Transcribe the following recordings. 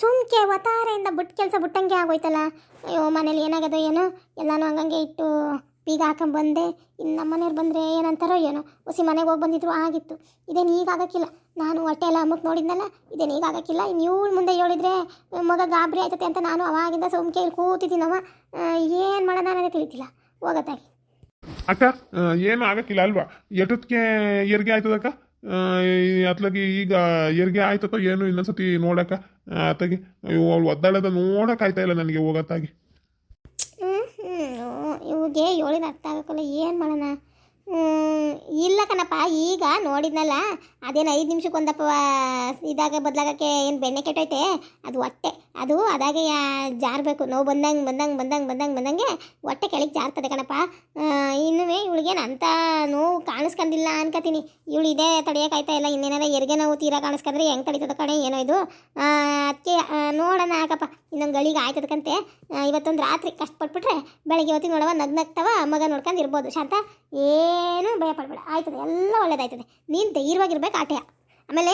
ಸುಮ್ಕೆ ಒತ್ತಾರೆಯಿಂದ ಬಿಟ್ಟು ಕೆಲಸ ಬಿಟ್ಟಂಗೆ ಆಗೋಯ್ತಲ್ಲ. ಅಯ್ಯೋ, ಮನೇಲಿ ಏನಾಗದೋ ಏನೋ, ಎಲ್ಲಾನು ಹಂಗಂಗೆ ಇಟ್ಟು ಬೀಗ ಹಾಕೊಂಬಂದೆ ಇನ್ನು ನಮ್ಮ ಮನೆಯವ್ರು ಬಂದರೆ ಏನಂತಾರೋ ಏನೋ, ಹೊಸಿ ಮನೆಗೆ ಹೋಗಿ ಬಂದಿದ್ರು ಆಗಿತ್ತು. ಇದೇನು ಈಗ ಆಗಕ್ಕಿಲ್ಲ. ನಾನು ಹೊಟ್ಟೆ ಎಲ್ಲ ಅಮ್ಮಕ್ಕೆ ನೋಡಿದ್ನಲ್ಲ, ಇದೇನು ಈಗ ಆಗೋಕ್ಕಿಲ್ಲ. ಇನ್ನು ಇವಳು ಮುಂದೆ ಹೇಳಿದ್ರೆ, ಮಗ ಗಾಬರಿ ಆಯ್ತತೆ ಅಂತ ನಾನು ಅವಾಗಿಂದ ಸುಮ್ಕೆ ಇಲ್ಲಿ ಕೂತಿದ್ದೀನವ. ಏನು ಮಾಡೋಣ ಅನ್ನೋದೇ ತಿಳಿತಿಲ್ಲ. ಹೋಗತ್ತಾಗಿ ಅಕ್ಕ ಏನು ಆಗಕ್ಕಿಲ್ಲ ಅಲ್ವಾ? ಎಷ್ಟೊತ್ತಿಗೆ ಎರಿಗೆ ಆಯ್ತದಕ್ಕ? ಅತ್ಲಾಗಿ ಈಗ ಹೆರಿಗೆ ಆಯ್ತತೋ ಏನು ಇನ್ನೊಂದ್ಸತಿ ನೋಡಕ್ಕ ಆ, ಅತ್ತಾಗಿ ಅವ್ಳು ಒದ್ದಾಳದ ನೋಡಕ್ ಆಯ್ತಾ ಇಲ್ಲ ನನಗೆ ಹೋಗತ್ತಾಗಿ ಇವ್ಗೆ ಹೇಳಿದ ಅರ್ಥ ಆಗಕ್ಕಲ್ಲ ಏನು ಮಾಡೋಣ? ಇಲ್ಲ ಕಣಪ್ಪ, ಈಗ ನೋಡಿದ್ನಲ್ಲ, ಅದೇನು ಐದು ನಿಮಿಷಕ್ಕೆ ಒಂದಪ್ಪ ಇದಾಗ ಬದಲಾಗಕ್ಕೆ ಏನು ಬೆಣ್ಣೆ ಕೆಟ್ಟೈತೆ ಅದು ಹೊಟ್ಟೆ, ಅದು ಅದಾಗೆ ಜಾರಬೇಕು, ನೋವು ಬಂದಂಗೆ ಬಂದಂಗೆ ಬಂದಂಗೆ ಬಂದಂಗೆ ಬಂದಂಗೆ ಹೊಟ್ಟೆ ಕೆಳಗೆ ಜಾರ್ತದೆ ಕಣಪ್ಪ. ಇನ್ನೂ ಇವಳಿಗೇನು ಅಂಥ ನೋವು ಕಾಣಿಸ್ಕೊಂಡಿಲ್ಲ ಅನ್ಕೋತೀನಿ. ಇವಳು ಇದೇ ತಡೆಯೋಕ್ಕಾಯ್ತಾ ಇಲ್ಲ, ಇನ್ನೇನಾರ ಎರಿಗೆ ನೋವು ತೀರಾ ಕಾಣಿಸ್ಕೊಂಡ್ರೆ ಹೆಂಗೆ ತಡೀತದ ಕಣೆ, ಏನೋ ಇದು. ಅದಕ್ಕೆ ನೋಡೋಣ ಹಾಕಪ್ಪ ಇನ್ನೊಂದು ಗಳಿಗೆ ಆಯ್ತದಕ್ಕಂತೆ ಇವತ್ತೊಂದು ರಾತ್ರಿ ಕಷ್ಟಪಟ್ಬಿಟ್ರೆ, ಬೆಳಗ್ಗೆ ಹೊತ್ತಿಗೆ ನೋಡವ, ನಗ್ನಗ್ತವ, ಮಗ ನೋಡ್ಕೊಂಡು ಇರ್ಬೋದು. ಶಾಂತ ಏನು ಭಯ ಪಡಬೇಡ ಆಯ್ತದೆ ಎಲ್ಲ ಒಳ್ಳೇದಾಯ್ತದೆ. ನೀನು ಧೈರ್ಯವಾಗಿರ್ಬೇಕು ಆಟೆಯ. ಆಮೇಲೆ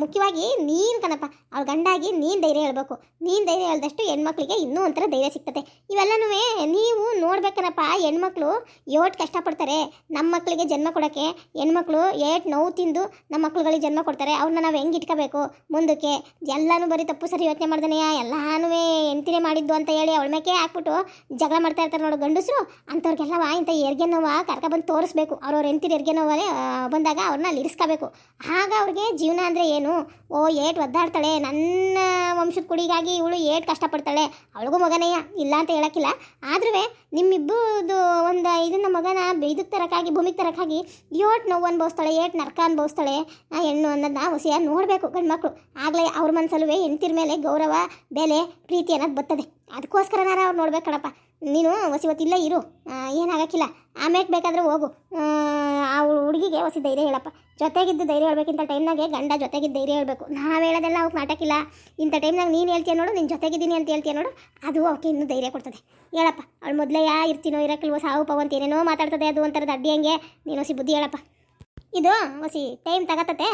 ಮುಖ್ಯವಾಗಿ ನೀನು ಕಣಪ್ಪ ಅವ್ಳ ಗಂಡಾಗಿ ನೀನು ಧೈರ್ಯ ಹೇಳಬೇಕು. ನೀನು ಧೈರ್ಯ ಹೇಳ್ದಷ್ಟು ಹೆಣ್ಮಕ್ಳಿಗೆ ಇನ್ನೂ ಒಂಥರ ಧೈರ್ಯ ಸಿಗ್ತದೆ. ಇವೆಲ್ಲನೂ ನೀವು ನೋಡ್ಬೇಕನಪ್ಪ ಹೆಣ್ಮಕ್ಳು ಏಟ್ ಕಷ್ಟಪಡ್ತಾರೆ. ನಮ್ಮ ಮಕ್ಕಳಿಗೆ ಜನ್ಮ ಕೊಡೋಕ್ಕೆ ಹೆಣ್ಮಕ್ಳು ಏಟ್ ನೋವು ತಿಂದು ನಮ್ಮ ಮಕ್ಳುಗಳಿಗೆ ಜನ್ಮ ಕೊಡ್ತಾರೆ. ಅವ್ರನ್ನ ನಾವು ಹೆಂಗೆ ಇಟ್ಕೋಬೇಕು? ಮುಂದಕ್ಕೆ ಎಲ್ಲನೂ ಬರೀ ತಪ್ಪು ಸರಿ ಯೋಚನೆ ಮಾಡ್ದೇನೆಯ? ಎಲ್ಲಾನು ಎಂತಿನೇ ಮಾಡಿದ್ದು ಅಂತ ಹೇಳಿ ಅವಳ ಮೇಕೆ ಹಾಕ್ಬಿಟ್ಟು ಜಗಳ ಮಾಡ್ತಾ ಇರ್ತಾರೆ ನೋಡು ಗಂಡಸರು. ಅಂಥವ್ರಿಗೆಲ್ಲವ ಇಂಥ ಎರ್ಗೆ ನೋವಾ ಕರ್ಕೊಬಂದು ತೋರಿಸ್ಬೇಕು. ಅವ್ರವ್ರ ಹೆಂಡತಿರ ಎರ್ಗೆ ಬಂದಾಗ ಅವ್ರನ್ನ ಅಲ್ಲಿ ಇರಿಸ್ಕೋಬೇಕು. ಆಗ ಅವ್ರಿಗೆ ಜೀವನ ಅಂದರೆ ಏನು? ಓ, ಏಟ್ ಒದ್ದಾಡ್ತಾಳೆ. ನನ್ನ ವಂಶದ ಕುಡಿಗಾಗಿ ಇವಳು ಏಟ್ ಕಷ್ಟಪಡ್ತಾಳೆ. ಅವಳಿಗೂ ಮಗನೇಯ ಇಲ್ಲ ಅಂತ ಹೇಳೋಕ್ಕಿಲ್ಲ. ಆದ್ರೂ ನಿಮ್ಮಿಬ್ಬರದು ಒಂದು ಇದನ್ನ ಮಗನ ಇದಕ್ಕೆ ತರಕ್ಕಾಗಿ ಭೂಮಿಗೆ ತರಕ್ಕಾಗಿ ಏಟ್ ನೋವು ಅನ್ಭವಿಸ್ತಾಳೆ, ಏಟ್ ನರ್ಕ ಅನ್ಭವಿಸ್ತಾಳೆ. ಹೆಣ್ಣು ಅನ್ನೋದನ್ನ ಹೊಸಿಯಾಗಿ ನೋಡಬೇಕು ಗಂಡ್ಮಕ್ಳು. ಆಗಲೇ ಅವ್ರ ಮನಸ್ಸಲ್ಲೂ ಹೆಂಡ್ತಿರ ಮೇಲೆ ಗೌರವ, ಬೆಲೆ, ಪ್ರೀತಿ ಅನ್ನೋದು ಬರ್ತದೆ ಅದಕ್ಕೋಸ್ಕರನಾರ ಅವ್ರು ನೋಡ್ಬೇಕು ಕಣಪ್ಪ. ನೀನು ಹೊಸಿ ಹೊತ್ತಿಲ್ಲ ಇರು ಏನಾಗಕ್ಕಿಲ್ಲ ಆಮೇಲೆ ಬೇಕಾದ್ರೆ ಹೋಗು. ಆ ಹುಡುಗಿಗೆ ಹೊಸಿ ಧೈರ್ಯ ಹೇಳಪ್ಪ. ಜೊತೆಗಿದ್ದು ಧೈರ್ಯ ಹೇಳ್ಬೇಕಿಂತ ಟೈಮ್ನಾಗೆ ಗಂಡ ಜೊತೆಗಿದ್ದು ಧೈರ್ಯ ಹೇಳಬೇಕು. ನಾವು ಹೇಳೋದೆಲ್ಲ ಅವ್ಕೆ ನಾಟಕಿಲ್ಲ. ಇಂಥ ಟೈಮ್ನಾಗ ನೀನು ಹೇಳ್ತೀಯ ನೋಡು ನಿನ್ನ ಜೊತೆಗಿದ್ದೀನಿ ಅಂತ ಹೇಳ್ತೀಯ ನೋಡು, ಅದು ಅವಕ್ಕೆ ಇನ್ನೂ ಧೈರ್ಯ ಕೊಡ್ತದೆ. ಹೇಳಪ್ಪ, ಅವಳು ಮೊದಲೇ ಯಾ ಇರ್ತೀನೋ, ಇರಕ್ಕಿಲ್ವೋ, ಸಾವು ಪಾವು ಅಂತ ಏನೇನೋ ಮಾತಾಡ್ತದೆ ಅದು ಒಂಥರದ ಅಡ್ಡಿ ಹಂಗೆ. ನೀನು ಹೊಸಿ ಬುದ್ಧಿ ಹೇಳಪ್ಪ. ಇದು ಹೊಸಿ ಟೈಮ್ ತಗತತೆ.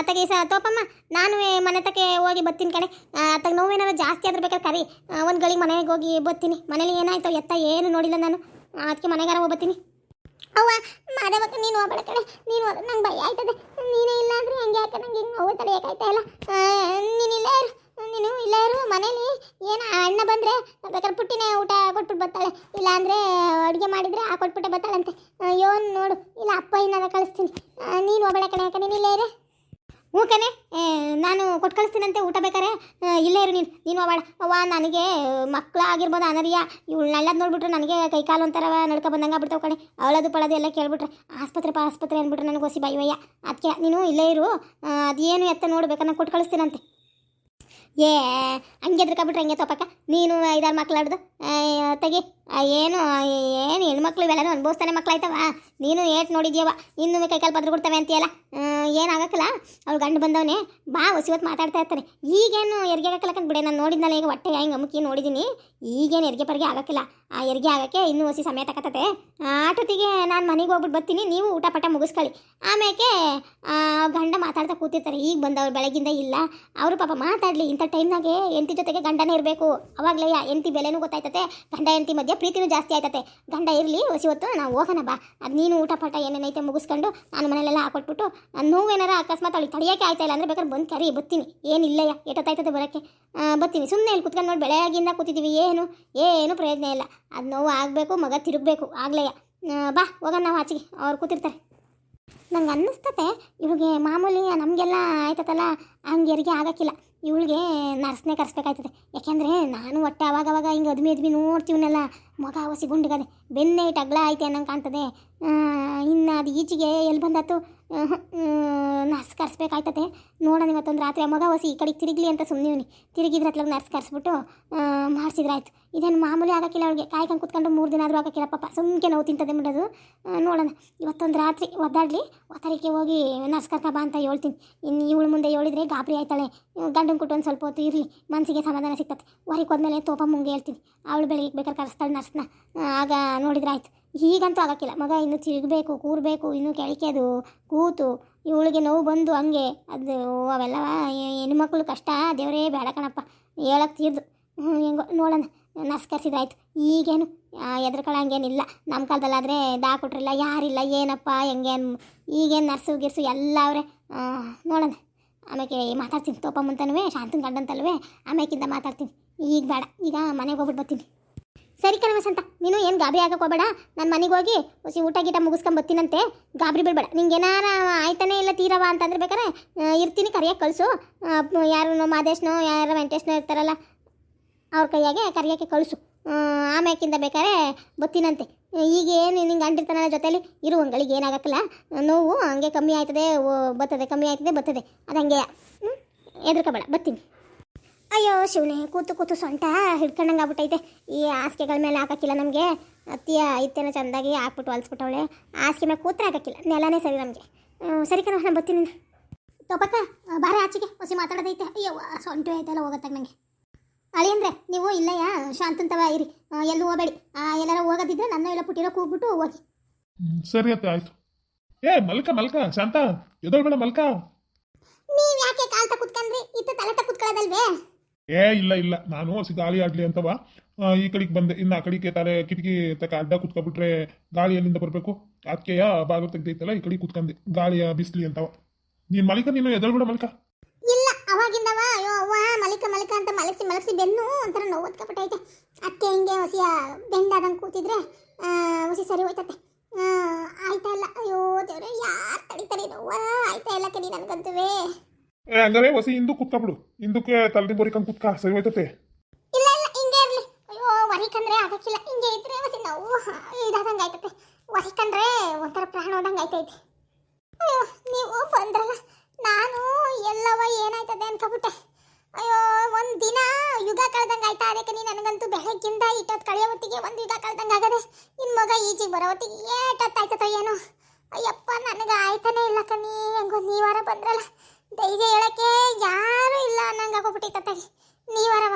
ಅತ್ತಗೆ ಸ, ತೋಪಮ್ಮ, ನಾನು ಮನೆ ತಕ್ಕೆ ಹೋಗಿ ಬರ್ತೀನಿ ಕಣೆ. ಅತ್ತಾಗ ನೋವೇನಾರ ಜಾಸ್ತಿ ಆದ್ರೆ ಬೇಕಾದ್ರೆ ಕರಿ. ಒಂದು ಗಳಿಗೆ ಮನೆಗೆ ಹೋಗಿ ಬರ್ತೀನಿ ಮನೇಲಿ ಏನಾಯ್ತು, ಎತ್ತ ಏನು ನೋಡಿಲ್ಲ ನಾನು. ಅದಕ್ಕೆ ಮನೆಗಾರ ಹೋಗಿ ಬರ್ತೀನಿ ಅವ್ವ, ಮಾಧವಕ್ಕ, ನೀನು ಹೋಗ್ಬೇಡ ಕಣೆ. ನೀನು ಹೋದ್ರೆ ನಂಗೆ ಭಯ ಆಯ್ತದೆ. ನೀನೇ ಇಲ್ಲ ಅಂದ್ರೆ ಹೆಂಗೆ ಯಾಕೆ ನಂಗೆ ಹಿಂಗೆ ನೋವು ಯಾಕಾಯ್ತಾ ಇಲ್ಲ. ನೀನಿಲ್ಲ ಇರು. ನೀನು? ಇಲ್ಲ ಇರು ಮನೇಲಿ? ಏನು? ಅಣ್ಣ ಬಂದರೆ ಬೇಕಾದ್ರೆ ಪುಟ್ಟಿನೇ ಊಟ ಕೊಟ್ಬಿಟ್ಟು ಬರ್ತಾಳೆ. ಇಲ್ಲ ಅಂದರೆ ಅಡುಗೆ ಮಾಡಿದರೆ ಆ ಕೊಟ್ಬಿಟ್ಟೆ ಬರ್ತಾಳಂತೆ. ಅಯ್ಯೋ ನೋಡು. ಇಲ್ಲ ಅಪ್ಪ ಏನಾರ ಕಳಿಸ್ತೀನಿ. ನೀನು ಹೋಗ್ಬೇಡ ಕಣೆ. ಯಾಕೆ ನೀನು ಇಲ್ಲೇ ಇರು. ಏ, ನಾನು ಕೊಟ್ಟು ಕಳಿಸ್ತೀನಂತೆ. ಊಟ ಬೇಕಾರೆ. ಇಲ್ಲೇ ಇರು ನೀನು. ನೀನು ಹೋಗ್ಬೇಡ ಅವ್ವ ನನಗೆ ಮಕ್ಕಳಾಗಿರ್ಬೋದು ಅನರಿಯ. ಇವಳು ನಳ್ಳದ್ ನೋಡ್ಬಿಟ್ರೆ ನನಗೆ ಕೈ ಕಾಲು ಒಂಥರ ನಡ್ಕೊ ಬಂದಂಗೆ ಆಗ್ಬಿಡ್ತಾವೆ ಕಣೆ. ಅವಳದು ಪಳದು ಎಲ್ಲ ಕೇಳ್ಬಿಟ್ರೆ ಆಸ್ಪತ್ರೆ ಪಾ ಆಸ್ಪತ್ರೆ ಅಂದ್ಬಿಟ್ರೆ ನನಗೆ ಹೊಸಿ ಬೈವಯ್ಯ ಅದಕ್ಕೆ ನೀನು ಇಲ್ಲೇ ಇರು. ಅದೇನು ಎತ್ತ ನೋಡ್ಬೇಕನ್ನ ನಾನು ಕೊಟ್ಟು ಕಳಿಸ್ತೀನಂತೆ. ಏ, ಹಂಗೆ ಎದ್ರಕೊಬಿಟ್ರೆ ಹಂಗೆ ತಪ್ಪಕ್ಕ? ನೀನು ಐದಾರು ಮಕ್ಳಾಡ್ದು ತೆಗಿ. ಏನು ಏನು ಹೆಣ್ಮಕ್ಳು ಇವೆಲ್ಲನೂ ಅನುಭವಿಸ್ತಾನೆ ಮಕ್ಳಾಯ್ತವ ನೀನು ಏಟ್ ನೋಡಿದ್ಯವ, ಇನ್ನು ಕೈ ಕಾಲು ಪತ್ರ ಕೊಡ್ತವೆ ಅಂತೀಯಲ್ಲ? ಏನಾಗಕ್ಕಲ್ಲ ಅವ್ಳು ಗಂಡು ಬಂದವನೇ, ಬಾ ಹೊಸಿವತ್ತು ಮಾತಾಡ್ತಾ ಇರ್ತಾನೆ. ಈಗೇನು ಹೆರಿಗೆ ಆಗಕ್ಕಲ್ಲಕಂತ ಬಿಡೆ, ನಾನು ನೋಡಿದ್ನಲ್ಲ ಈಗ ಹೊಟ್ಟೆ ಹೆಂಗೆ ಅಮುಕಿ ನೋಡಿದ್ದೀನಿ ಈಗೇನು ಹೆರಿಗೆ ಪರಿಗೆ ಆಗಕ್ಕಿಲ್ಲ. ಆ, ಹೆರಿಗೆ ಆಗಕ್ಕೆ ಇನ್ನೂ ಹೊಸಿ ಸಮಯ ತಕತತೆ. ಆಟೋತಿಗೆ ನಾನು ಮನೆಗೆ ಹೋಗ್ಬಿಟ್ಟು ಬರ್ತೀನಿ, ನೀವು ಊಟ ಪಟ ಮುಗಿಸ್ಕೊಳ್ಳಿ. ಆಮೇಲೆ ಗಂಡ ಮಾತಾಡ್ತಾ ಕೂತಿರ್ತಾರೆ, ಈಗ ಬಂದವ್ರು ಬೆಳಗಿಂದ ಇಲ್ಲ. ಅವರು ಪಾಪ ಮಾತಾಡಲಿ ಇಂಥ ಟೈಮ್ನಾಗೆ ಎಂಟಿ ಜೊತೆಗೆ ಗಂಡನೇ ಇರಬೇಕು. ಅವಾಗಲೇ ಎಂಟಿ ಬೆಲೆನೂ ಗೊತ್ತಾಯ್ತತೆ. ಗಂಡ ಎಂತಿ ಮಧ್ಯೆ ಪ್ರೀತಿನೂ ಜಾಸ್ತಿ ಆಯ್ತತೆ. ಗಂಡ ಇರಲಿ ಹೊತ್ತು ನಾವು ಹೋಗೋಣ ಬಾ. ಅದು ನೀನು ಊಟ ಪಾಠ ಏನೇನೈತೆ ಮುಗಿಸ್ಕೊಂಡು ನಾನು ಮನೇಲೆಲ್ಲ ಹಾಕೊಟ್ಬಿಟ್ಟು ನೋವು ನೋವೇನಾರ ಅಕಸ್ಮಾತ್ ಅವಳಿಗೆ ತಡಿಯೋಕೆ ಆಯ್ತಾ ಇಲ್ಲ ಅಂದರೆ ಬೇಕಾದ್ರೆ ಬಂದು ಕರಿ ಬರ್ತೀನಿ ಏನಿಲ್ಲಯ್ಯ ಎಷ್ಟೊತ್ತಾಯ್ತದೆ ಬರೋಕ್ಕೆ. ಬತ್ತೀನಿ. ಬರ್ತೀನಿ ಸುಮ್ಮನೆ ಇಲ್ಲಿ ಕುತ್ಕೊಂಡು ನೋಡಿ ಬೆಳೆಯಾಗಿಂದ ಕೂತಿದ್ದೀವಿ ಏನು ಏನು ಪ್ರಯೋಜನ ಇಲ್ಲ. ಅದು ನೋವು ಆಗಬೇಕು, ಮಗ ತಿರುಗಬೇಕು. ಆಗಲೇಯ ಬಾ, ಹೋಗೋಣ ನಾವು ಆಚೆಗೆ. ಅವ್ರು ಕೂತಿರ್ತಾರೆ. ನಂಗೆ ಅನ್ನಿಸ್ತತೆ, ಇವ್ರಿಗೆ ಮಾಮೂಲಿ ನಮಗೆಲ್ಲ ಆಯ್ತತಲ್ಲ, ಹಂಗೆ ಯಾರಿಗೆ ಆಗಕ್ಕಿಲ್ಲ. ಇವಳಿಗೆ ನರ್ಸ್ನೇ ಕರೆಸ್ಬೇಕಾಯ್ತದೆ. ಯಾಕೆಂದರೆ ನಾನು ಒಟ್ಟೆ ಅವಾಗ ಅವಾಗ ಹಿಂಗೆ ಅದ್ಮಿ ಅದ್ಮಿ ನೋಡ್ತೀವನ್ನೆಲ್ಲ. ಮಗ ಹಸಿ ಗುಂಡಿಗದೆ ಬೆನ್ನೆ ಅಗ್ಲ ಐತೆ ಅನ್ನಂಗೆ ಕಾಣ್ತದೆ. ಇನ್ನು ಅದು ಈಚೆಗೆ ಎಲ್ಲಿ ಬಂದಾತು? ನರ್ಸ್ ಕರ್ಸ್ಬೇಕಾಯ್ತದೆ ನೋಡೋಣ ಇವತ್ತೊಂದು ರಾತ್ರಿ. ಮಗ ಹೊಸಿ ಈ ಕಡೆಗೆ ತಿರುಗಲಿ ಅಂತ ಸುಮ್ಮನೆ ತಿರುಗಿದ್ರೆ ಹತ್ಲಾಗ ನರ್ಸ್ ಕರೆಸ್ಬಿಟ್ಟು ಮಾಡಿಸಿದ್ರಾಯ್ತು. ಇದೇನು ಮಾಮೂಲಿ ಆಗೋಕ್ಕಿಲ್ಲ ಅವಳಿಗೆ. ಕಾಯ್ಕೊಂಡು ಕುತ್ಕೊಂಡು ಮೂರು ದಿನ ಆದರೂ ಆಗೋಕ್ಕಿಲ್ಲ ಪಾಪ. ಸುಮ್ಕೆ ನೋವು ತಿಂತದೆ ಬಿಡೋದು. ನೋಡೋಣ. ಇವತ್ತೊಂದು ರಾತ್ರಿ ಒದ್ದಾಡಲಿ. ಒತ್ತರಿಕೆ ಹೋಗಿ ನರ್ಸ್ ಕರ್ಕ ಬಾ ಅಂತ ಹೇಳ್ತೀನಿ. ಇನ್ನು ಇವಳು ಮುಂದೆ ಹೇಳಿದ್ರೆ ಗಾಬರಿ ಆಯ್ತಾಳೆ. ಗಂಡನ ಕುಟ್ಟು ಒಂದು ಸ್ವಲ್ಪ ಹೊತ್ತು ಇರಲಿ. ಮನಸ್ಸಿಗೆ ಸಮಾಧಾನ ಸಿಗ್ತದೆ ಹೊರಗೆ ಹೋದ್ಮೇಲೆ ತೋಪ ಮುಂಗೆ ಹೇಳ್ತೀನಿ. ಅವಳು ಬೆಳಿಗ್ಗೆ ಬೇಕಾದ್ರೆ ಕರೆಸ್ತಾಳೆ ನರ್ಸ್ನ. ಆಗ ನೋಡಿದ್ರೆ ಆಯ್ತು. ಈಗಂತೂ ಆಗೋಕ್ಕಿಲ್ಲ. ಮಗ ಇನ್ನು ತಿರುಗಬೇಕು, ಕೂರಬೇಕು, ಇನ್ನು ಕೆಳಕೆದು, ಕೂತು, ಇವಳಿಗೆ ನೋವು ಬಂದು ಹಂಗೆ. ಅದು ಅವೆಲ್ಲ ಹೆಣ್ಮಕ್ಳು ಕಷ್ಟ. ದೇವರೇ, ಬೇಡ ಕಣಪ್ಪ. ಹೇಳಕ್ಕೆ ತೀರ್ದು. ಹೆಂಗೋ, ನೋಡೋಣ. ನರ್ಸ್ ಕರ್ಸಿದ್ರಾಯ್ತು ಈಗೇನು ಎದ್ರಕೊಳ್ಳಂಗೇನಿಲ್ಲ ನಮ್ಮ ಕಾಲದಲ್ಲಾದರೆ ದಾ ಕೊಟ್ರಿಲ್ಲ ಯಾರಿಲ್ಲ, ಏನಪ್ಪ, ಹೆಂಗೆ ಈಗೇನು ನರ್ಸು, ಗಿರ್ಸು, ಎಲ್ಲ ಅವರೇ. ನೋಡೋಣ. ಆಮೇಲೆ ಮಾತಾಡ್ತೀನಿ. ತೋಪಮ್ಮಂತನೂ ಶಾಂತನ ಗಂಡಂತಲ್ವೇ ಆಮೇಕಿಂದ ಮಾತಾಡ್ತೀನಿ. ಈಗ ಬೇಡ. ಈಗ ಮನೆಗೆ ಹೋಗ್ಬಿಟ್ಟು ಬರ್ತೀನಿ. ಸರಿ ಕಣ ವಸಂತ, ನೀನು ಏನು ಗಾಬರಿ ಆಗಕ್ಕೆ ಹೋಗಬೇಡ ನಾನು ಮನೆಗೆ ಹೋಗಿ ಹೊಸಿ ಊಟ ಗೀಟ ಮುಗಿಸ್ಕೊಂಡು ಬರ್ತೀನಂತೆ ಗಾಬರಿ ಬಿಡಬೇಡ. ನಿಂಗೆ ಏನಾರ ಆಯ್ತಾನೆ ಇಲ್ಲ ತೀರವ ಅಂತಂದ್ರೆ ಬೇಕಾರೆ ಇರ್ತೀನಿ ಕರಿಯಕ್ಕೆ ಕಳಿಸು. ಯಾರು ಮಾದೇಶ್ನೋ, ಯಾರು ವೆಂಕಟೇಶ್ನೋ ಇರ್ತಾರಲ್ಲ, ಅವ್ರ ಕೈಯಾಗೆ ಕರಿಯೋಕ್ಕೆ ಕಳಿಸು. ಆಮ್ಯಾಕಿಂದ ಬೇಕಾದ್ರೆ ಬತ್ತೀನಂತೆ. ಈಗ ಏನು ನಿಂಗೆ ಅಂಟಿರ್ತಾನಲ್ಲ ಜೊತೆಯಲ್ಲಿ ಇರು, ಅಂಗಳಿಗೆ ಏನಾಗಕ್ಕಲ್ಲ. ನೋವು ಹಂಗೆ ಕಮ್ಮಿ ಆಯ್ತದೆ, ಓ ಬರ್ತದೆ ಕಮ್ಮಿ ಆಯ್ತದೆ, ಬತ್ತದೆ. ಅದು ಹಂಗೆ ಹ್ಞೂ ಹೆದರ್ಕೋಬೇಡ ಬರ್ತೀನಿ ಅಯ್ಯೋ ಶಿವನೇ ಕೂತು ಕೂತು ಸೊಂಟ ಹಿಡ್ಕೊಂಡಂಗೆ ಆಗ್ಬಿಟ್ಟೈತೆ. ಈ ಹಾಸಿಗೆಗಳ ಮೇಲೆ ಹಾಕಕ್ಕಿಲ್ಲ ನಮಗೆ. ಅತ್ತಿಯ ಇತ್ತೇನೋ ಚೆಂದಾಗಿ ಹಾಕ್ಬಿಟ್ಟು ಹೊಲ್ಸ್ಬಿಟ್ಟವಳೆ. ಹಾಸಿಗೆ ಮೇಲೆ ಕೂತ್ರೆ ಹಾಕಕ್ಕಿಲ್ಲ ನೆಲನೇ ಸರಿ ನಮಗೆ. ಸರಿ ಕಣ ನಾನು ಬರ್ತೀನಿ ತೋಪಕ್ಕ ಬಾರೆ ಆಚೆಗೆ ಹೊಸಿ ಮಾತಾಡೋದೈತೆ. ಅಯ್ಯೋ ಸೊಂಟು ಐತೆಲ್ಲ ಹೋಗತ್ತಾಗ ನನಗೆ ಅಳಿಯಂದ್ರೆ ನೀವು ಇಲ್ಲಯ್ಯ ಶಾಂತಂತವ ಇರಿ. ಎಲ್ಲೂ ಹೋಗಬೇಡಿ. ಎಲ್ಲಾರ ಹೋಗೋದಿದ್ರೆ ನನ್ನ ಎಲ್ಲ ಪುಟ್ಟಿರೋ ಕೂಗ್ಬಿಟ್ಟು ಹೋಗಿ. ಸರಿ ಅತ್ತೆ ಆಯ್ತು. ಏ ಮಲ್ಕ ಮಲ್ಕ ಶಾಂತ ಎದೊಳ್ಬೇಡ ಮಲ್ಕ. ನೀವು ಯಾಕೆ ಕಾಲ್ತ ಕುತ್ಕೊಂಡ್ರಿ ಇತ್ತ ತಲೆ ಕುತ್ಕೊಳ್ಳೋದಲ್ವೇ? ಏ, ಇಲ್ಲ ಇಲ್ಲ. ನಾನು ಹೋಗಿ ಗಾಳಿ ಆಡ್ಲಿ ಅಂತವ ಈ ಕಡೆಗೆ ಬಂದೆ. ಇನ್ನು ಆ ಕಡೆಗೆ ತಲೆ ಕಿಟಕಿ ತಕ ಅಡ್ಡ ಕುತ್ಕೊಬಿಟ್ರೆ ಗಾಳಿ ಎಲ್ಲಿಂದ ಬರಬೇಕು. ಅದಕ್ಕೆಯ ಬಾಗಿಲು ತೆಗ್ದೈತಲ್ಲ, ಈ ಕಡೆ ಕುತ್ಕಂದೆ. ಗಾಳಿಯ ಬಿಸ್ಲಿ ಅಂತವ ನೀನ್ ಮಲಿಕ, ನೀನು ಎದಳ್ಬಿಡ ಮಲಿಕ. ಇಲ್ಲ, ಅವಾಗಿಂದವ? ಅಯ್ಯೋ, ಅವ್ವ, ಮಲಿಕ ಮಲಿಕ ಅಂತ ಮಲಗಿಸಿ ಮಲಗಿಸಿ ಬೆನ್ನು ಒಂಥರ ನೋವು ಒತ್ಕೊಬಿಟ್ಟೈತೆ ಅದಕ್ಕೆ ಹಿಂಗೆ ಹೊಸಿಯ ಬೆಂಡಾದಂಗೆ ಕೂತಿದ್ರೆ ಹೊಸಿ ಸರಿ ಹೋಯ್ತತೆ. ಆಯ್ತಾ ಇಲ್ಲ. ಅಯ್ಯೋ, ದೇವ್ರೆ, ಯಾರು ತಡಿತಾರೆ ನೋವ? ಆಯ್ತಾ ಇಲ್ಲ ಕಡಿ ನನಗಂತುವೇ. ಏ, ಹಂಗಾರೆ ಹೊಸಿ ಹಿಂದೂ ಕುತ್ಕೊಬಿಡು ಹಿಂದಕ್ಕೆ ತಲೆದಿ ಬೋರಿಕಂಗ್ ಕುತ್ಕ, ಸರಿ ಹೋಯ್ತತೆ. ಇಲ್ಲ ಇಲ್ಲ, ಹಿಂಗೆ ಇರ್ಲಿ. ಅಯ್ಯೋ ವರಿಕಂದ್ರೆ ಅದಕ್ಕಿಲ್ಲ ಹಿಂಗೆ ಇದ್ರೆ ಹೊಸಿ ನೋವು ಇದಾದಂಗೆ ಆಯ್ತತೆ. ವರಿಕಂಡ್ರೆ ಒಂಥರ ಪ್ರಾಣ ಹೋದಂಗೆ ಆಯ್ತೈತೆ. ಅಯ್ಯೋ, ನೀವು ಬಂದ್ರಲ್ಲ, ನಾನು ಎಲ್ಲವ ಏನಾಯ್ತದೆ ಅನ್ಕೊಬಿಟ್ಟೆ. ಅಯ್ಯೋ, ಒಂದು ದಿನ ಯುಗ ಕಳ್ದಂಗೆ ಆಯ್ತಾ? ಅದಕ್ಕೆ ನೀ ನನಗಂತೂ ಬೆಳಗ್ಗಿಂದ ಇಟ್ಟೊತ್ತು ಕಳೆಯೋ ಹೊತ್ತಿಗೆ ಒಂದು ಯುಗ ಕಳ್ದಂಗೆ ಆಗದೆ ನಿನ್ನ ಮಗ ಈಜಿಗೆ ಬರೋ ಹೊತ್ತಿಗೆ ಏಟೊತ್ತು ಆಯ್ತದೋ ಏನೋ. ಅಯ್ಯಪ್ಪ ನನಗೆ ಆಯ್ತಾನೆ ಇಲ್ಲ ಕಣಿ. ಹೆಂಗೋ ನೀವಾರ ಬಂದ್ರಲ್ಲ. ಧೈರ್ಯ ಹೇಳಕ್ಕೆ ಯಾರೂ ಇಲ್ಲ ಅನ್ನಂಗೆ ಆಗೋಗ್ಬಿಟ್ಟಿತ್ತತ್ತಾಗಿ ನೀವಾರವ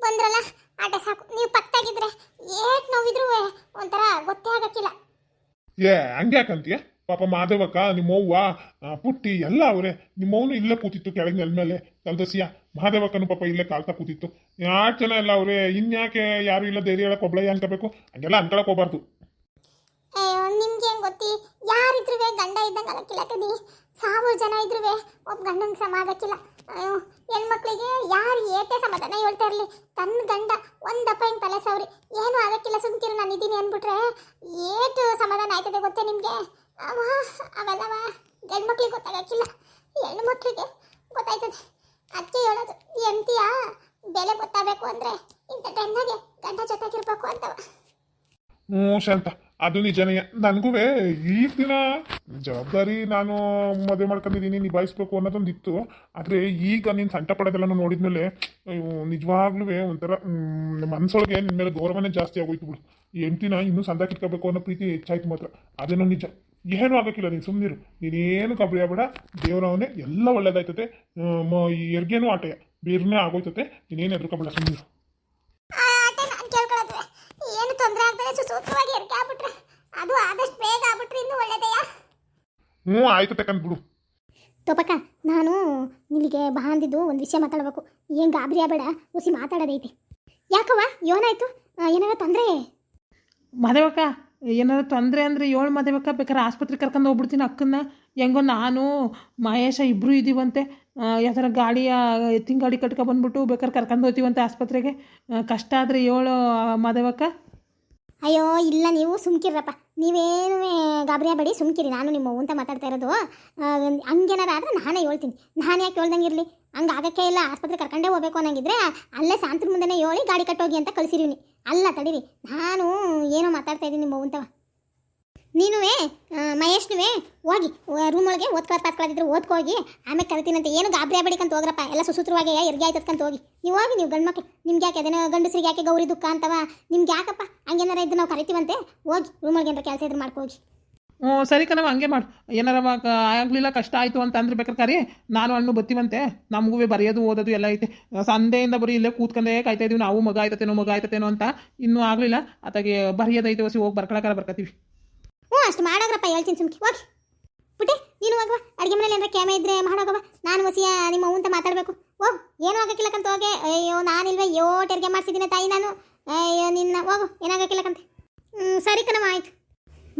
ಬಂದ್ರಲ್ಲ ಆಟ ಸಾಕು. ನೀವು ಪತ್ತಾಗಿದ್ರೆ ಏಟ್ ನೋವಿದ್ರು ಒಂಥರ ಗೊತ್ತೇ ಆಗಕ್ಕಿಲ್ಲ. ಏ ಹಂಗ್ಯಾಕಂತೀಯ? ಪಾಪ ಮಾಧವಕ್ಕ ನಿಮ್ಮವ್ವ ಪುಟ್ಟಿ ಎಲ್ಲ ಅವರೇ. ನಿಮ್ಮವನು ಇಲ್ಲೇ ಕೂತಿತ್ತು ಕೆಳಗೆ ನೆಲ ಮೇಲೆ. ಕಲ್ದಸಿಯ ಮಾಧವಕ್ಕನು ಪಾಪ ಇಲ್ಲೇ ಕಾಲ್ತಾ ಕೂತಿತ್ತು. ಯಾರು ಜನ ಎಲ್ಲ ಅವರೇ? ಇನ್ಯಾಕೆ ಯಾರು ಇಲ್ಲ? ಧೈರ್ಯ ಹೇಳಕ್ ಒಬ್ಳಯ್ಯ ಅನ್ಕೋಬೇಕು ಹಂಗೆಲ್ಲ ಅನ್ಕೊಳಕ್ ಹೋಗ್ಬಾರ್ದು. ನಿಮ್ಗೆ ಹೆಂಗ್ ಗೊತ್ತಿ? ಯಾರಿದ್ರು ಗಂಡ ಇದ್ದಂಗೆ ಕದಿ ಸಾವಿರ ಜನ ಇದ್ರು ಒಬ್ಬ ಗಂಡನ ಸಮ ಆಗಕ್ಕಿಲ್ಲ ಅಯ್ಯೋ, ಹೆಣ್ಮಕ್ಳಿಗೆ ಯಾರು ಏಟೇ ಸಮಾಧಾನ ಹೇಳ್ತಾ ಇರಲಿ. ತನ್ನ ಗಂಡ ಒಂದಪ್ಪ ಹಿಂಗೆ ತಲೆ ಸವ್ರಿ. ಏನೂ ಆಗಕ್ಕಿಲ್ಲ ಸುಮ್ಕಿರು ನಾನು ಇದ್ದೀನಿ ಅಂದ್ಬಿಟ್ರೆ ಏಟು ಸಮಾಧಾನ ಆಯ್ತದೆ ಗೊತ್ತೇ ನಿಮಗೆ? ಅವ, ಅವೆಲ್ಲವ ಗಂಡ್ಮಕ್ಳಿಗೆ ಗೊತ್ತಾಗಕ್ಕಿಲ್ಲ. ಹೆಣ್ಮಕ್ಳಿಗೆ ಗೊತ್ತಾಯ್ತದೆ. ಅದಕ್ಕೆ ಹೇಳೋದು, ಹೆಂಡ್ತಿಯ ಬೆಲೆ ಗೊತ್ತಾಗಬೇಕು ಅಂದರೆ ಇಂಥ ಟೈಮ್ನಾಗೆ ಗಂಡ ಜೊತೆಗಿರ್ಬೇಕು ಅಂತವ. ಹ್ಞೂ ಶಾಂತ. ಅದು ನಿಜನೇ ನನಗೂ ಈಗ ದಿನ ಜವಾಬ್ದಾರಿ ನಾನು ಮದುವೆ ಮಾಡ್ಕೊಂಡಿದ್ದೀನಿ, ನಿಭಾಯಿಸ್ಬೇಕು ಅನ್ನೋದೊಂದು ಇತ್ತು ಆದರೆ ಈಗ ನೀನು ಸಂಟ ಪಡೋದೆಲ್ಲ ನೋಡಿದ್ಮೇಲೆ ನಿಜವಾಗ್ಲೂ ಒಂಥರ ಮನಸ್ಸೊಳಗೆ ನಿನ್ನ ಮೇಲೆ ಗೌರವನೇ ಜಾಸ್ತಿ ಆಗೋಯ್ತು ಬಿಡು. ಈ ಹೆಂಡ್ತಿನ ಇನ್ನೂ ಸಂದ ಕಿಟ್ಕೋಬೇಕು ಅನ್ನೋ ಪ್ರೀತಿ ಹೆಚ್ಚಾಯ್ತು ಮಾತ್ರ. ಅದೇನೋ ನಿಜ. ಏನೂ ಆಗೋಕ್ಕಿಲ್ಲ ನೀನು ಸುಮ್ಮನಿರು ನೀನೇನು ಕಬರಿ ಆಗ್ಬೇಡ. ದೇವರವನೇ ಎಲ್ಲ ಒಳ್ಳೇದಾಯ್ತದೆ ಈ ಎರ್ಗೇನೂ ಆಟೆಯ ಬೇರ್ನೇ ಆಗೋಯ್ತತೆ. ನೀನೇನು ಎದುರ್ಕೋಬೇಡ ಸುಮ್ಮನಿರು ಆಟ ನಾನು ಕೇಳ್ಕೊಳ್ಳೋದು ಏನು ತೊಂದರೆ ಆಗ್ತದೆ. ಸುಸೂತ್ರವಾಗಿ ಎರ್ಕೆ ಆಗ್ಬಿಟ್ರೆ. ಅದು ಆದಷ್ಟು ಬೇಗ ಆಗ್ಬಿಟ್ರೆ ಇನ್ನೂ ಒಳ್ಳೇದಯ್ಯ ಹ್ಞೂ ಆಯ್ತತೆ ಕಂದ್ಬಿಡು ತೋಪಕ್ಕ ನಾನು ನಿನಗೆ ಬಾಂದಿದ್ದು ಒಂದು ವಿಷಯ ಮಾತಾಡಬೇಕು. ಏನು ಗಾಬರಿ ಆಗಬೇಡ ಉಸಿ ಮಾತಾಡೋದೈತೆ. ಯಾಕವ್ವ ಏನಾಯ್ತು ಏನಾರ ತೊಂದರೆ? ಮದೇವಕ್ಕ ಏನಾದ್ರು ತೊಂದರೆ ಅಂದರೆ ಏಳು ಮದೇವಕ್ಕ ಬೇಕಾದ್ರೆ ಆಸ್ಪತ್ರೆಗೆ ಕರ್ಕೊಂಡು ಹೋಗ್ಬಿಡ್ತೀನಿ ಅಕ್ಕನ್ನ. ಹೆಂಗೋ ನಾನು ಮಹೇಶ ಇಬ್ಬರು ಇದ್ದೀವಂತೆ ಯಾವ್ದಾರ ಗಾಡಿಯ ಎತ್ತಿನ ಗಾಡಿ ಕಟ್ಕೊ ಬಂದ್ಬಿಟ್ಟು ಬೇಕಾದ್ರೆ ಕರ್ಕೊಂಡು ಹೋಗ್ತೀವಂತೆ ಆಸ್ಪತ್ರೆಗೆ. ಆ, ಕಷ್ಟ ಆದರೆ ಏಳು ಮಾದೇವಕ್ಕ. ಅಯ್ಯೋ, ಇಲ್ಲ, ನೀವು ಸುಮ್ಕಿರಪ್ಪ ನೀವೇನು ಆಗಬೇಡಿ ಸುಮ್ಕಿರಿ. ನಾನು ನಿಮ್ಮ ಅಂತ ಮಾತಾಡ್ತಾ ಇರೋದು ಹಂಗೇನಾರ ಆದರೆ ನಾನೇ ಹೇಳ್ತೀನಿ. ನಾನು ಯಾಕೆ ಹೇಳ್ದಂಗೆ ಇರಲಿ? ಹಂಗೆ ಆಗಕ್ಕೆ ಇಲ್ಲ. ಆಸ್ಪತ್ರೆ ಕರ್ಕೊಂಡೇ ಹೋಗ್ಬೇಕು ಅನ್ನಂಗಿದ್ರೆ ಅಲ್ಲೇ ಸಾಂತ್ರ ಮುಂದೆನೇ ಹೇಳಿ ಗಾಡಿ ಕಟ್ಟೋಗಿ ಅಂತ ಕಳಿಸಿರಿ ಅಲ್ಲ, ತಡೀರಿ. ನಾನು ಏನೋ ಮಾತಾಡ್ತಾ ಇದ್ದೀನಿ ನಿಮ್ಮ ಅಂತವ ನೀನುವೇ ಮಹೇಶ್ನುವೇ, ಹೋಗಿ ರೂಮ್ ಒಳಗೆ ಓದ್ಕೊಳ್ ಪಾತ್ಕೊಳ್ಳೋದಿದ್ರು ಓದ್ಕೋಗಿ ಆಮೇಲೆ ಕರಿತೀನಂತೆ ಏನು ಗಾಬರಿ ಆಗ್ಬೇಡಿಕಂತ ಹೋಗ್ರಪ್ಪ, ಎಲ್ಲ ಸುಸೂತ್ರವಾಗಿ ಎರ್ಗೆ ಆಯ್ತದ್ಕಂತ ಹೋಗಿ. ನೀವು ಹೋಗಿ, ನೀವು ಗಂಡು ಮಕ್ಳು, ನಿಮ್ಗೆ ಯಾಕೆ ಅದೇನೋ ಗಂಡಸ್ರಿಗೆ ಯಾಕೆ ಗೌರಿ ದುಃಖ ಅಂತವ? ನಿಮ್ಗೆ ಯಾಕಪ್ಪ ಹಂಗೇನಾರ ಇದ್ದು ನಾವು ಕರಿತೀವಂತೆ? ಹೋಗಿ ರೂಮ್ ಒಳಗೆ ಏನಾರ ಕೆಲಸ ಇದ್ರೆ ಮಾಡ್ಕೋಗಿ ಹ್ಞೂ, ಸರಿ ಕಣವ ಹಂಗೆ ಮಾಡು. ಏನಾರ ಆಗಲಿಲ್ಲ, ಕಷ್ಟ ಆಯಿತು ಅಂತ ಅಂದ್ರೆ ಬೇಕಾರೆ ಕರಿ. ನಾನು ಹಣ್ಣು ಬತ್ತಿವಂತೆ. ನಮಗೂ ಬರೆಯೋದು, ಓದೋದು ಎಲ್ಲ ಐತೆ. ಸಂದೆಯಿಂದ ಬರೀ ಇಲ್ಲೇ ಕೂತ್ಕೊಂಡೇ ಕಾಯ್ತಾ ಇದೀವಿ. ನಾವು ಮಗ ಆಯ್ತತೇನೋ ಮಗ ಆಯ್ತತೇನೋ ಅಂತ ಇನ್ನೂ ಆಗಲಿಲ್ಲ. ಅತ್ತಾಗೆ ಬರೆಯೋದೈತೆ ಹೊಸಿ ಹೋಗಿ ಬರ್ಕೊಳಕಾರ ಬರ್ಕತೀವಿ. ಹ್ಞೂ, ಅಷ್ಟು ಮಾಡೋದ್ರಪ್ಪ ಹೇಳ್ತೀನಿ ಸುಮ್ಕಿ, ಹೋಗಿ. ಪುಟ್ಟಿ, ನೀನು ಹೋಗುವ. ಅಡುಗೆ ಮನೇಲಿ ಏನಾರ ಕ್ಯಾಮೆ ಇದ್ರೆ ಮಾಡೋಗವ ನಾನು ಹೊಸಿಯ ನಿಮ್ಮ ಅಂತ ಮಾತಾಡಬೇಕು. ಹೋಗು, ಏನೂ ಆಗಕ್ಕಿಲ್ಲಕಂತ ಹೋಗೆ. ಅಯ್ಯೋ, ನಾನಿಲ್ವೇ ಯೋ ಟೆರಿಗೆ ಮಾಡ್ಸಿದ್ದೀನಿ ತಾಯಿ ನಾನು. ಅಯ್ಯೋ, ನಿನ್ನ, ಹೋಗು ಏನಾಗಕ್ಕಿಲ್ಲಕಂತೆ ಹ್ಞೂ ಸರಿ ಕಣವ ಆಯ್ತು.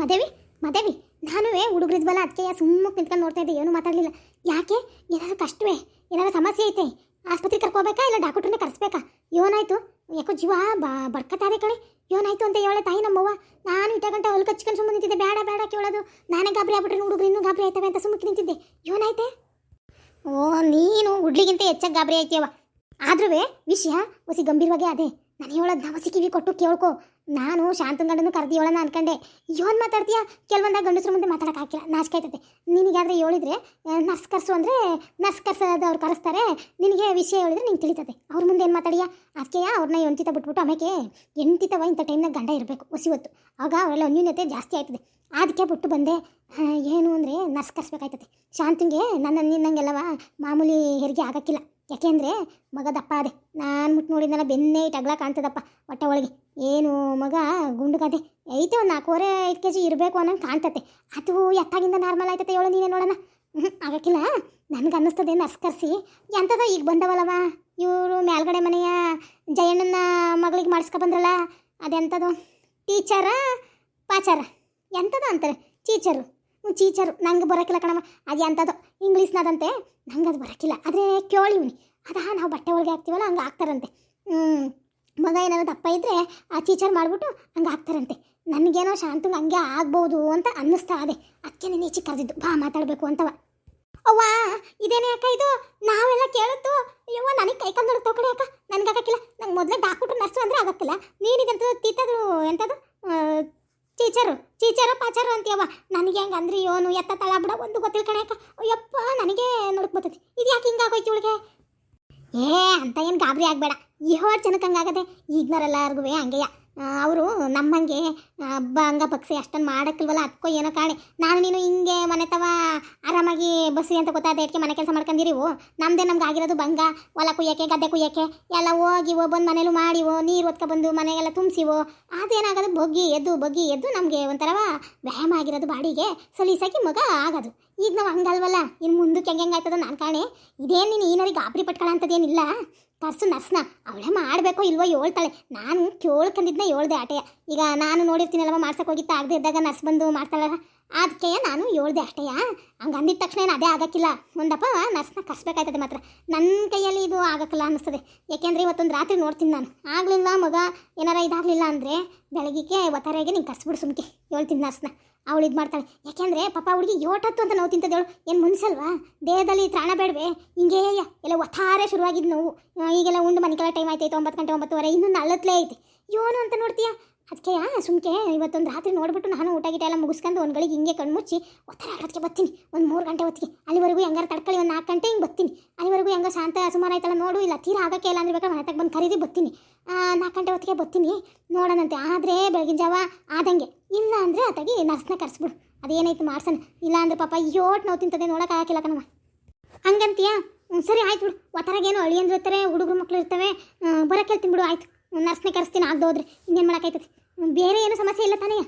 ಮದೇವಿ ಮದೇವಿ, ನಾನು ಹುಡುಗ್ರಿದ್ ಬಲ ಅದಕ್ಕೆ ಸುಮ್ಮಕ್ಕೆ ನಿಂತ್ಕೊಂಡು ನೋಡ್ತಾ ಇದ್ದೆ, ಏನು ಮಾತಾಡಲಿಲ್ಲ. ಯಾಕೆ? ಏನಾದರೂ ಕಷ್ಟವೇ? ಏನಾದರೂ ಸಮಸ್ಯೆ ಐತೆ? ಆಸ್ಪತ್ರೆಗೆ ಕರ್ಕೋಬೇಕಾ ಇಲ್ಲ ಡಾಕ್ಟ್ರನ್ನೇ ಕರೆಸ್ಬೇಕಾ? ಏನಾಯ್ತು? ಯಾಕೋ ಜೀವ, ಬಾ ಬಡ್ಕತಾರೆ ಕಣೆ. ಏನಾಯ್ತು ಅಂತ ಹೇಳ ತಾಯಿ ನಮ್ಮವ್ವ. ನಾನು ಇಟ್ಟ ಗಂಟೆ ಹೊಲ್ ಕಚ್ಕೊಂಡು ಸುಮ್ಮನೆ ನಿಂತಿದ್ದೆ. ಬೇಡ ಬೇಡ ಕೇಳೋದು. ನಾನೇ ಗಾಬರಿ ಆಗ್ಬಿಟ್ರೆ ಹುಡುಗರು ಇನ್ನೂ ಗಾಬರಿ ಆಯ್ತವೆ ಅಂತ ಸುಮ್ಮನೆ ನಿಂತಿದ್ದೆ. ಏನಾಯ್ತೆ? ಓ, ನೀನು ಹುಡ್ಲಿಗಿಂತ ಹೆಚ್ಚಾಗಿ ಗಾಬರಿ ಆಯ್ತೀಯವ ಆದ್ರೂ ವಿಷಯ ಹೊಸಿ ಗಂಭೀರವಾಗಿ ಅದೇ. ನಾನು ಹೇಳೋದು ನವಸಿ ಕಿವಿ ಕೊಟ್ಟು ಕೇಳ್ಕೊ. ನಾನು ಶಾಂತನ ಗಂಡನು ಕರೆದಿ ಹೇಳೋಣ ಅನ್ಕೊಂಡೆ. ಏನು ಮಾತಾಡ್ತೀಯಾ? ಕೆಲವೊಂದಾಗ ಗಂಡಸ್ರ ಮುಂದೆ ಮಾತಾಡಕ್ಕೆ ನಾಚಿಕೆ ಆಯ್ತದೆ. ನಿನಗಾದ್ರೆ ಹೇಳಿದ್ರೆ ನರ್ಸ್ ಕರ್ಸು ಅಂದರೆ ನರ್ಸ್ ಕರ್ಸದವ್ರು ಕರೆಸ್ತಾರೆ. ನಿನಗೆ ವಿಷಯ ಹೇಳಿದ್ರೆ ನಿಂಗೆ ತಿಳಿತದೆ. ಅವ್ರ ಮುಂದೆ ಏನು ಮಾತಾಡಿಯಾ? ಅದಕ್ಕೆ ಅವ್ರನ್ನ ಎಂಟಿತ ಬಿಟ್ಬಿಟ್ಟು ಆಮೇಲೆ ಎಂಟಿತವ ಇಂಥ ಟೈಮ್ನಾಗ ಗಂಡ ಇರಬೇಕು ಹೊಸಿ ಹೊತ್ತು ಆಗ ಅವರೆಲ್ಲ ಅನ್ಯೂನ್ಯತೆ ಜಾಸ್ತಿ ಆಯ್ತದೆ. ಅದಕ್ಕೆ ಬಿಟ್ಟು ಬಂದೆ. ಏನು ಅಂದರೆ ನರ್ಸ್ ಕರ್ಸ್ಬೇಕಾಯ್ತದೆ. ಶಾಂತಿಗೆ ನನ್ನ ನಿನ್ನಂಗೆಲ್ಲವ ಮಾಮೂಲಿ ಹೆರಿಗೆ ಆಗಕ್ಕಿಲ್ಲ. ಯಾಕೆಂದರೆ ಮಗ ದಪ್ಪ ಅದೆ. ನಾನು ಮುಟ್ಟು ನೋಡಿದ್ನಲ್ಲ, ಬೆನ್ನೆ ಇಟ್ಟು ಅಗ್ಲ ಕಾಣ್ತದಪ್ಪ ಹೊಟ್ಟೆ ಒಳಗೆ. ಏನು ಮಗ ಗುಂಡುಗದೆ ಐತೆ ಒಂದು ನಾಲ್ಕೂವರೆ, ಐದು ಕೆ ಜಿ ಇರಬೇಕು ಅನ್ನೋಂಗೆ ಕಾಣ್ತತೆ. ಅದು ಎತ್ತಾಗಿಂದ ನಾರ್ಮಲ್ ಆಯ್ತತೆ ಹೇಳು ನೀನೇ ನೋಡೋಣ. ಹ್ಞೂ ಆಗಕ್ಕಿಲ್ಲ. ನನಗೆ ಅನ್ನಿಸ್ತದೆ ನಸ್ಕರ್ಸಿ ಎಂಥದ ಈಗ ಬಂದವಲ್ಲವ? ಇವರು ಮೇಲ್ಗಡೆ ಮನೆಯ ಜಯಣ್ಣನ ಮಗಳಿಗೆ ಮಾಡಿಸ್ಕೊ ಬಂದ್ರಲ್ಲ? ಅದೆಂಥದ್ದು ಟೀಚರ? ಪಾಚಾರ. ಎಂಥದ್ದು ಅಂತಾರೆ. ಟೀಚರು. ಚೀಚರು ನಂಗೆ ಬರೋಕ್ಕಿಲ್ಲ ಕಣಮ್ಮ ಅದು ಎಂಥದ್ದು ಇಂಗ್ಲೀಷ್ನದಂತೆ ನಂಗೆ ಅದು ಬರೋಕ್ಕಿಲ್ಲ ಆದರೆ ಕೇಳಿವ್ನಿ ಅದಾ ನಾವು ಬಟ್ಟೆ ಒಳಗೆ ಹಾಕ್ತೀವಲ್ಲ, ಹಂಗೆ ಹಾಕ್ತಾರಂತೆ. ಮಗ ಏನಾದ್ರು ದಪ್ಪ ಇದ್ದರೆ ಆ ಟೀಚರ್ ಮಾಡಿಬಿಟ್ಟು ಹಂಗೆ ಹಾಕ್ತಾರಂತೆ. ನನಗೇನೋ ಶಾಂತು ಹಂಗೆ ಆಗ್ಬೋದು ಅಂತ ಅನ್ನಿಸ್ತಾ ಅದೇ ಅದಕ್ಕೆ ನೀನು ಈಚೆ ಕರೆದಿದ್ದು. ಬಾ, ಮಾತಾಡಬೇಕು ಅಂತವ. ಅವ್ವ, ಇದೇನೇ ಅಕ್ಕ ಇದು? ನಾವೆಲ್ಲ ಕೇಳದ್ದು, ಯವ್ವ, ನನಗೆ ಕೈ ಕಂದು ಕಡೆ ಅಕ್ಕ. ನನಗೆ ಆಗಕ್ಕಿಲ್ಲ ನಂಗೆ ಮೊದಲೇ ಡಾಕ್ಟ್ರು, ನರ್ಸು ಅಂದರೆ ಆಗಕ್ಕಿಲ್ಲ. ನೀನಿದಂತ ತೀತದು ಎಂಥದ್ದು ಟೀಚರು ಟೀಚರು ಪಾಚಾರ ಅಂತೀಯವ್ವ. ನನಗೆ ಹೆಂಗೆ ಅಂದ್ರೆ ಇವನು ಎತ್ತ ತಳ ಬಿಡ ಒಂದು ಗೊತ್ತಿಲ್ಲ ಅಕ್ಕ. ಅಯ್ಯಪ್ಪ, ನನಗೆ ನೋಡಕ್ ಬರ್ತೈತಿ. ಇದು ಯಾಕೆ ಹಿಂಗಾಗೋಯ್ತು ಇವಳಿಗೆ? ಏ, ಅಂತ ಏನು ಗಾಬರಿ ಆಗಬೇಡ. ಏಳು ಜನಕ್ಕೆ ಹಂಗಾಗದೆ ಈಗ್ನವರೆಲ್ಲರಿಗೂ ಹಂಗೆಯ? ಅವರು ನಮ್ಮಂಗೆ ಹಬ್ಬ ಹಂಗ ಪಕ್ಷಿ ಅಷ್ಟೊಂದು ಮಾಡೋಕ್ಕಿಲ್ವಲ್ಲ ಅದಕ್ಕೋ ಏನೋ ಕಾಣೆ. ನಾನು ನೀನು ಹಿಂಗೆ ಮನೆ ತವ ಆರಾಮಾಗಿ ಬಸ್ಸಿ ಅಂತ ಗೊತ್ತಾದ ಎಟ್ಕೆ ಮನೆ ಕೆಲಸ ಮಾಡ್ಕೊಂಡಿರಿವು ನಮ್ಮದೇ ನಮ್ಗೆ ಆಗಿರೋದು ಬಂಗ. ಹೊಲ ಕುಯ್ಯಕ್ಕೆ, ಗದ್ದೆ ಕುಯ್ಯಕ್ಕೆ, ಎಲ್ಲ ಹೋಗಿ ಬಂದು ಮನೇಲೂ ಮಾಡಿವೋ, ನೀರು ಒತ್ಕೊ ಬಂದು ಮನೆಗೆಲ್ಲ ತುಂಬಿಸಿವೋ. ಅದೇನಾಗೋದು, ಬೊಗ್ಗಿ ಎದ್ದು ಬೊಗ್ಗಿ ಎದ್ದು ನಮಗೆ ಒಂಥರ ವ್ಯಾಯಾಮ ಆಗಿರೋದು ಬಾಡಿಗೆ. ಸಲೀಸಾಗಿ ಮಗ ಆಗೋದು. ಈಗ ನಾವು ಹಂಗಲ್ವಲ್ಲ? ಇನ್ನು ಮುಂದಕ್ಕೆ ಹೆಂಗೆ ಹೆಂಗಾಯ್ತದ ನಾನು ಕಾಣೆ. ಇದೇನು ನೀನು ಏನಾರಿ ಗಾಬರಿ ಪಟ್ಕೊಳ್ಳೋ ಅಂಥದ್ದೇನಿಲ್ಲ ಕರ್ಸು ನರ್ಸ್ನ, ಅವಳೇ ಮಾಡಬೇಕೋ ಇಲ್ವೋ ಹೇಳ್ತಾಳೆ. ನಾನು ಕೇಳ್ಕೊಂಡಿದ್ನ ಹೇಳ್ದೆ ಆಟೆಯ. ಈಗ ನಾನು ನೋಡಿರ್ತೀನಲ್ವ ಮಾಡ್ಸಕ್ಕೆ ಹೋಗಿತ್ತ, ಆಗದೆ ಇದ್ದಾಗ ನರ್ಸ್ ಬಂದು ಮಾಡ್ತಾಳಲ್ಲ. ಅದಕ್ಕೆ ನಾನು ಹೇಳ್ದೆ ಅಷ್ಟೇಯ ಹಂಗೆ ಅಂದಿದ ತಕ್ಷಣ ಏನು ಅದೇ ಆಗಕ್ಕಿಲ್ಲ. ಒಂದಪ್ಪ ನರ್ಸ್ನ ಕರ್ಸ್ಬೇಕಾಯ್ತದೆ ಮಾತ್ರ. ನನ್ನ ಕೈಯಲ್ಲಿ ಇದು ಆಗಕ್ಕಿಲ್ಲ ಅನ್ನಿಸ್ತದೆ. ಏಕೆಂದರೆ ಇವತ್ತೊಂದು ರಾತ್ರಿ ನೋಡ್ತೀನಿ ನಾನು. ಆಗಲಿಲ್ಲ ಮಗ, ಏನಾರ ಇದಾಗಲಿಲ್ಲ ಅಂದರೆ ಬೆಳಗ್ಗೆ ಒತ್ತಾರೆಗೆ ನೀನು ಕರ್ಸ್ಬಿಡು ಸುಮ್ಕೆ. ಹೇಳ್ತೀನಿ ನರ್ಸ್ನ. ಅವಳು ಇದು ಮಾಡ್ತಾಳೆ. ಯಾಕೆಂದರೆ ಪಾಪ ಹುಡುಗಿ ಯೋಟತ್ತು ಅಂತ ನೋವು ತಿಂತದೇಳು ಏನು ಮುನ್ಸಲ್ವಾ? ದೇಹದಲ್ಲಿ ತ್ರಾಣ ಬೇಡವೆ. ಹಿಂಗೆ ಎಲ್ಲ ಒತ್ತಾರೆ ಶುರುವಾಗಿದ್ದು ನೋವು. ಈಗೆಲ್ಲ ಉಂಡು ಮನೆಗೆಲ್ಲ ಟೈಮ್ ಆಯ್ತೈತೆ, ಒಂಬತ್ತು ಗಂಟೆ ಒಂಬತ್ತುವರೆ. ಇನ್ನೂ ನಲ್ಲತ್ತಲೇ ಐತೆ. ಯೋನು ಅಂತ ನೋಡ್ತೀಯಾ? ಅದಕ್ಕೆ ಸುಮ್ಕೆ ಇವತ್ತೊಂದು ರಾತ್ರಿ ನೋಡ್ಬಿಟ್ಟು ನಾನು ಊಟ ಗೀಟ ಎಲ್ಲ ಮುಗಿಸ್ಕೊಂಡು ಒಂದು ಗಳಿಗೆ ಹಿಂಗೆ ಕಣ್ಮುಚ್ಚಿ ಒತ್ತರ ಆಟೋದಕ್ಕೆ ಬರ್ತೀನಿ. ಒಂದು ಮೂರು ಗಂಟೆ ಹೊತ್ತಿಗೆ. ಅಲ್ಲಿವರೆಗೂ ಹೆಂಗಾರು ತಡ್ಕೊಳ್ಳಿ, ಒಂದು ನಾಲ್ಕು ಗಂಟೆ ಹಿಂಗೆ ಬರ್ತೀನಿ. ಅಲ್ಲಿವರೆಗೂ ಹೆಂಗ ಶಾಂತ ಸುಮಾರು ಆಯ್ತಲ್ಲ ನೋಡು, ಇಲ್ಲ ತೀರಾ ಆಗಕ್ಕೆ ಇಲ್ಲ ಅಂದ್ರೆ ಮನೆ ತಗ ಬಂದು ಖರೀದಿ ಬರ್ತೀನಿ. ನಾಲ್ಕು ಗಂಟೆ ಹೊತ್ತಿಗೆ ಬರ್ತೀನಿ. ನೋಡೋಣಂತೆ ಆದರೆ ಬೆಳಗಿನ ಜಾವ ಆದಂಗೆ. ಇಲ್ಲ ಅಂದರೆ ಅತ್ತಾಗಿ ನರ್ಸ್ನ ಕರೆಸ್ಬಿಡು. ಅದೇನಾಯ್ತು ಮಾಡ್ಸೋಣ. ಇಲ್ಲ ಅಂದ್ರೆ ಪಾಪ ಯೋಟ್ ನೋವು ತಿಂತದೆ ನೋಡೋಕ್ಕಾಗಿಲ್ಲ ಕಣವ ಹಂಗಂತೀಯಾ? ಸರಿ, ಆಯ್ತು ಬಿಡು. ಒತ್ತರಾಗೇನು ಅಳಿಯಂದ್ರು ಇರ್ತಾರೆ, ಹುಡುಗರು ಮಕ್ಕಳು ಇರ್ತವೆ ಬರೋಕೆ ಹೇಳ್ತೀನಿ ಬಿಡು, ಆಯ್ತು. ನರ್ಸ್ನೇ ಕರೆಸ್ತೀನಿ, ಆಗದೋದ್ರೆ. ಇನ್ನೇನು ಮಾಡೋಕ್ಕಾಯ್ತದೆ ಬೇರೆ ಏನು ಸಮಸ್ಯೆ ಇಲ್ಲ ತಾನೇ?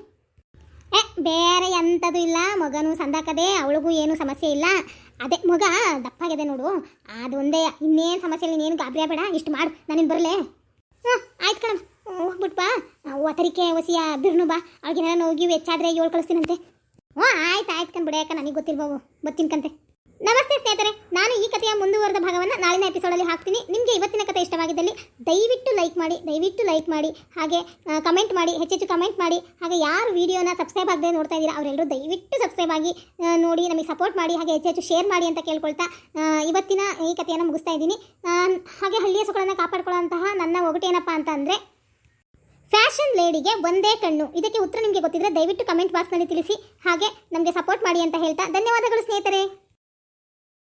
ಏ, ಬೇರೆ ಎಂಥದ್ದು ಇಲ್ಲ. ಮಗನೂ ಸಂದಾಕದೆ, ಅವಳಿಗೂ ಏನು ಸಮಸ್ಯೆ ಇಲ್ಲ. ಅದೇ, ಮಗ ದಪ್ಪಾಗಿದೆ ನೋಡು. ಅದೊಂದೇ ಇನ್ನೇನು ಸಮಸ್ಯೆ ಇಲ್ಲ ಇನ್ನೇನು ಗಾಬರಿ ಬೇಡ ಇಷ್ಟು ಮಾಡು. ನಾನಿನ್ನು ಬರಲೇ. ಹಾಂ ಆಯ್ತು ಕಣ. ಹೋಗ್ಬಿಟ್ಪಾ ಒತರಿಕೆ ಒಸಿಯ, ಬಿರ್ನು ಬಾ. ಅವ್ಳಿಗೇನಾರ ನೋಗಿ ಹೆಚ್ಚಾದ್ರೆ ಏಳು ಕಳಿಸ್ತೀನಂತೆ. ಹ್ಞೂ ಆಯ್ತು ಆಯ್ತು ಕಣ್ ಯಾಕೆ ನನಗೆ ಗೊತ್ತಿಲ್ವವು ಬತ್ತಿನ ಕಂತೆ. ನಮಸ್ತೆ ಸ್ನೇಹಿತರೆ, ನಾನು ಈ ಕಥೆಯ ಮುಂದುವರೆದ ಭಾಗವನ್ನು ನಾಳಿನ ಎಪಿಸೋಡಲ್ಲಿ ಹಾಕ್ತೀನಿ. ನಿಮಗೆ ಇವತ್ತಿನ ಕಥೆ ಇಷ್ಟವಾಗಿದ್ದಲ್ಲಿ ದಯವಿಟ್ಟು ಲೈಕ್ ಮಾಡಿ, ದಯವಿಟ್ಟು ಲೈಕ್ ಮಾಡಿ, ಹಾಗೆ ಕಮೆಂಟ್ ಮಾಡಿ, ಹೆಚ್ಚೆಚ್ಚು ಕಮೆಂಟ್ ಮಾಡಿ, ಹಾಗೆ ಯಾರು ವೀಡಿಯೋನ ಸಬ್ಸ್ಕ್ರೈಬ್ ಆಗದೆ ನೋಡ್ತಾ ಇದ್ದೀರಾ ಅವರೆಲ್ಲರೂ ದಯವಿಟ್ಟು ಸಬ್ಸ್ಕ್ರೈಬ್ ಆಗಿ ನೋಡಿ, ನಮಗೆ ಸಪೋರ್ಟ್ ಮಾಡಿ, ಹಾಗೆ ಹೆಚ್ಚೆಚ್ಚು ಶೇರ್ ಮಾಡಿ ಅಂತ ಕೇಳ್ಕೊಳ್ತಾ ಇವತ್ತಿನ ಈ ಕಥೆಯನ್ನು ಮುಗಿಸ್ತಾ ಇದ್ದೀನಿ. ಹಾಗೆ ಹಳ್ಳಿಯ ಸೊಗಳನ್ನು ಕಾಪಾಡ್ಕೊಳ್ಳೋಂತಹ ನನ್ನ ಒಗಟೇನಪ್ಪ ಅಂತ ಅಂದರೆ, ಫ್ಯಾಷನ್ ಲೇಡಿಗೆ ಒಂದೇ ಕಣ್ಣು. ಇದಕ್ಕೆ ಉತ್ತರ ನಿಮಗೆ ಗೊತ್ತಿದ್ರೆ ದಯವಿಟ್ಟು ಕಮೆಂಟ್ ಬಾಕ್ಸ್ನಲ್ಲಿ ತಿಳಿಸಿ, ಹಾಗೆ ನಮಗೆ ಸಪೋರ್ಟ್ ಮಾಡಿ ಅಂತ ಹೇಳ್ತಾ, ಧನ್ಯವಾದಗಳು ಸ್ನೇಹಿತರೆ.